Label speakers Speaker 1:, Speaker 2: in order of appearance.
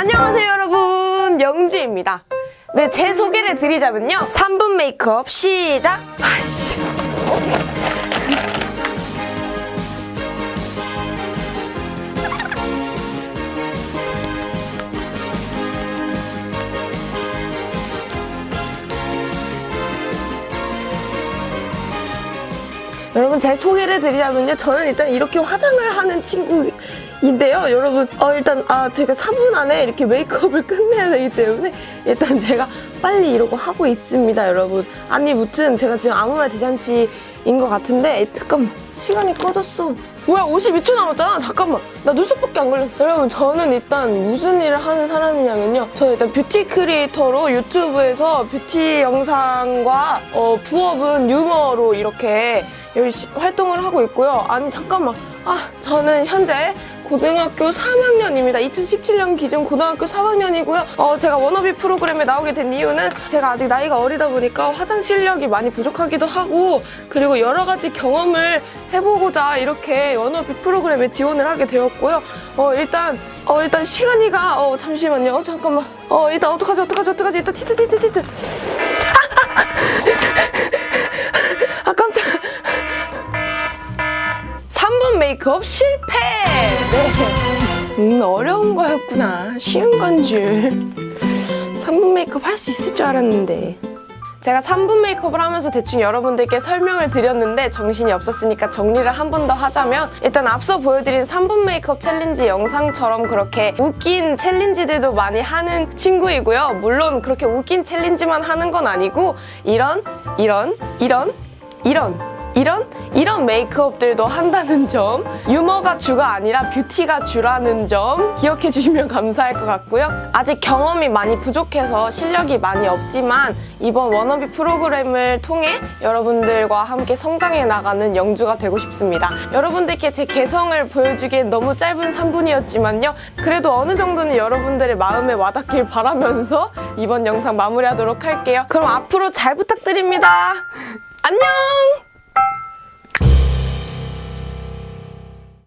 Speaker 1: 안녕하세요 여러분. 영주입니다. 네 제 소개를 드리자면요. 3분 메이크업 시작. 아씨. 여러분 제 소개를 드리자면요. 저는 일단 이렇게 화장을 하는 친구 인데요. 여러분 어 일단 아 제가 3분 안에 이렇게 메이크업을 끝내야 되기 때문에 일단 제가 빨리 이러고 하고 있습니다 여러분. 아니 무튼 제가 지금 아무 말 대잔치인 것 같은데 잠깐만. 시간이 꺼졌어. 뭐야 52초 남았잖아. 잠깐만. 나 눈썹밖에 안 걸렸어 여러분 저는 일단 무슨 일을 하는 사람이냐면요. 저는 일단 뷰티 크리에이터로 유튜브에서 뷰티 영상과 어, 부업은 유머로 이렇게 열심히 활동을 하고 있고요. 아니 잠깐만. 아 저는 현재 고등학교 3학년입니다. 2017년 기준 고등학교 3학년이고요. 어, 제가 워너비 프로그램에 나오게 된 이유는 제가 아직 나이가 어리다 보니까 화장 실력이 많이 부족하기도 하고 그리고 여러 가지 경험을 해보고자 이렇게 워너비 프로그램에 지원을 하게 되었고요. 어, 일단 어, 일단 시간이가 어, 잠시만요. 어, 잠깐만. 어, 일단 어떡하지 어떡하지 어떡하지 일단 티트 티트 티트. 아 깜짝. 3분 메이크업 실패! 네. 음, 어려운 거였구나. 쉬운 건 줄. 3분 메이크업 할 수 있을 줄 알았는데. 제가 3분 메이크업을 하면서 대충 여러분들께 설명을 드렸는데 정신이 없었으니까 정리를 한 번 더 하자면 일단 앞서 보여드린 3분 메이크업 챌린지 영상처럼 그렇게 웃긴 챌린지들도 많이 하는 친구이고요. 물론 그렇게 웃긴 챌린지만 하는 건 아니고 이런, 이런, 이런, 이런 이런 이런 메이크업들도 한다는 점 유머가 주가 아니라 뷰티가 주라는 점 기억해 주시면 감사할 것 같고요. 아직 경험이 많이 부족해서 실력이 많이 없지만 이번 워너비 프로그램을 통해 여러분들과 함께 성장해 나가는 영주가 되고 싶습니다. 여러분들께 제 개성을 보여주기엔 너무 짧은 3분이었지만요. 그래도 어느 정도는 여러분들의 마음에 와닿길 바라면서 이번 영상 마무리하도록 할게요. 그럼 앞으로 잘 부탁드립니다. 안녕